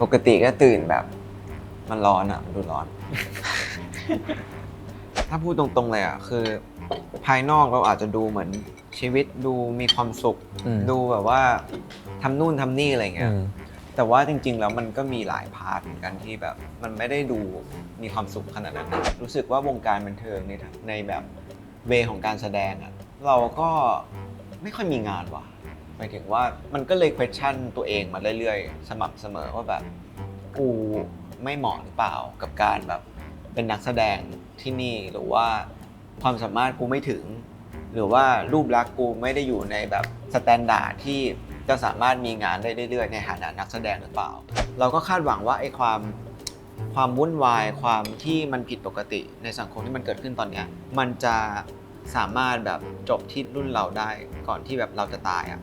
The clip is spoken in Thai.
ปกติก็ตื่นแบบ มันร้อนอะมันดูร้อน ถ้าพูดตรงๆเลยอะคือ ภายนอกเราอาจจะดูเหมือนชีวิตดูมีความสุข อืม ดูแบบว่าทำนู่นทำนี่อะไรเงี้อืยมแต่ว่าจริงๆ แล้วมันก็มีหลายพาร์ทเหมือนกันที่แบบมันไม่ได้ดูมีความสุขขนาดนั้นนะรู้สึกว่าวงการบันเทิงในทางในแบบเวของการแสดงอะเราก็ไม่ค่อยมีงานว่ะ หมายถึงว่ามันก็เลย question ตัวเองมาเรื่อยๆ สม่ำเสมอว่าแบบกูไม่เหมาะหรือเปล่ากับการแบบเป็นนักแสดงที่นี่หรือว่าความสามารถกูไม่ถึง หรือว่ารูปลักษณ์กูไม่ได้อยู่ในแบบสแตนดาร์ดที่จะสามารถมีงานได้เรื่อยๆ ในฐานะนักแสดงหรือเปล่า เราก็คาดหวังว่าไอ้ความความวุ่นวายความที่มันผิดปกติในสังคมที่มันเกิดขึ้นตอนเนี้ยมันจะ สามารถแบบจบที่รุ่นเราได้ก่อนที่แบบเราจะตายอะ